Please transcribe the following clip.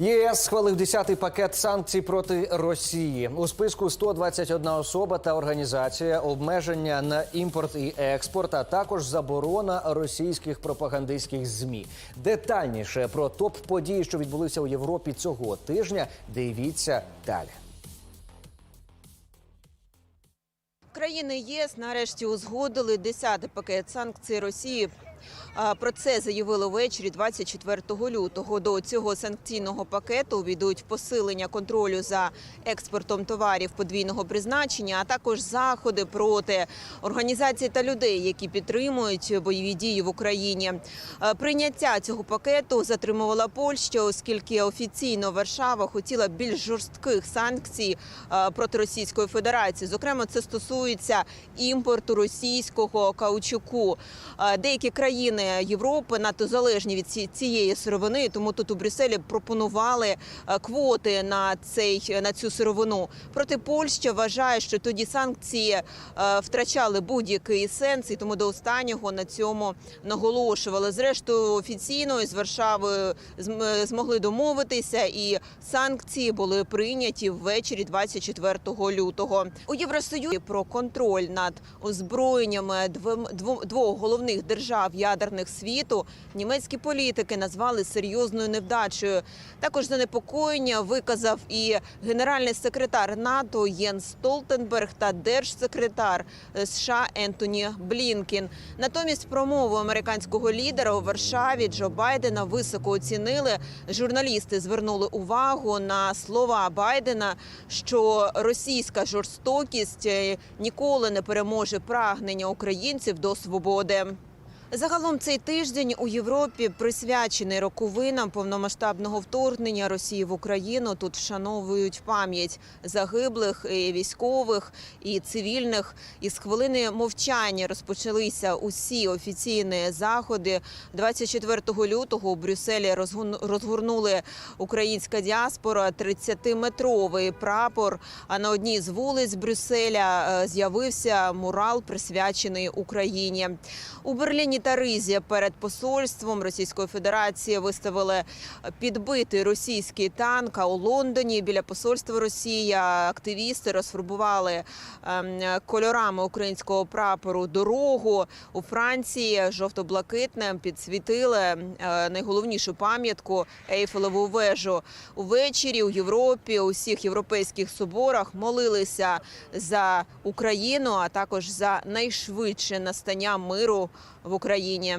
ЄС схвалив 10-й пакет санкцій проти Росії. У списку 121 особа та організація, обмеження на імпорт і експорт, а також заборона російських пропагандистських змі. Детальніше про топ події, що відбулися у Європі цього тижня, дивіться далі. Країни ЄС нарешті узгодили 10-й пакет санкцій Росії. Про це заявили ввечері 24 лютого. До цього санкційного пакету увійдуть посилення контролю за експортом товарів подвійного призначення, а також заходи проти організацій та людей, які підтримують бойові дії в Україні. Прийняття цього пакету затримувала Польща, оскільки офіційно Варшава хотіла більш жорстких санкцій проти Російської Федерації. Зокрема, це стосується імпорту російського каучуку. Деякі країни Європи надто залежні від ці- цієї сировини, тому тут у Брюсселі пропонували е, квоти на цей на цю сировину. Проте Польща вважає, що тоді санкції е, втрачали будь-який сенс, і тому до останнього на цьому наголошували. Зрештою, офіційно із Варшавою змогли домовитися, і санкції були прийняті ввечері 24 лютого. У Євросоюзі про контроль над озброєннями двох головних держав ядерних світу німецькі політики назвали серйозною невдачею. Також занепокоєння виказав і генеральний секретар НАТО Єнс Столтенберг та держсекретар США Ентоні Блінкін. Натомість промову американського лідера у Варшаві Джо Байдена високо оцінили. Журналісти звернули увагу на слова Байдена, що російська жорстокість е, ніколи не переможе прагнення українців до свободи. Загалом цей тиждень у Європі присвячений роковинам повномасштабного вторгнення Росії в Україну. Тут вшановують пам'ять загиблих і військових і цивільних. Із хвилини мовчання розпочалися усі офіційні заходи. 24 лютого у Брюсселі розгорнули українська діаспора 30-метровий прапор. А на одній з вулиць Брюсселя е, з'явився мурал, присвячений Україні. У Берліні та Ризі перед посольством Російської Федерації виставили підбитий російський танк. А у Лондоні біля посольства Росії активісти розфарбували ем, кольорами українського прапору дорогу. У Франції жовто-блакитним підсвітили е, найголовнішу пам'ятку Ейфелеву вежу. Увечері у Європі, у всіх європейських соборах молилися за Україну, а також за найшвидше настання миру в Україні.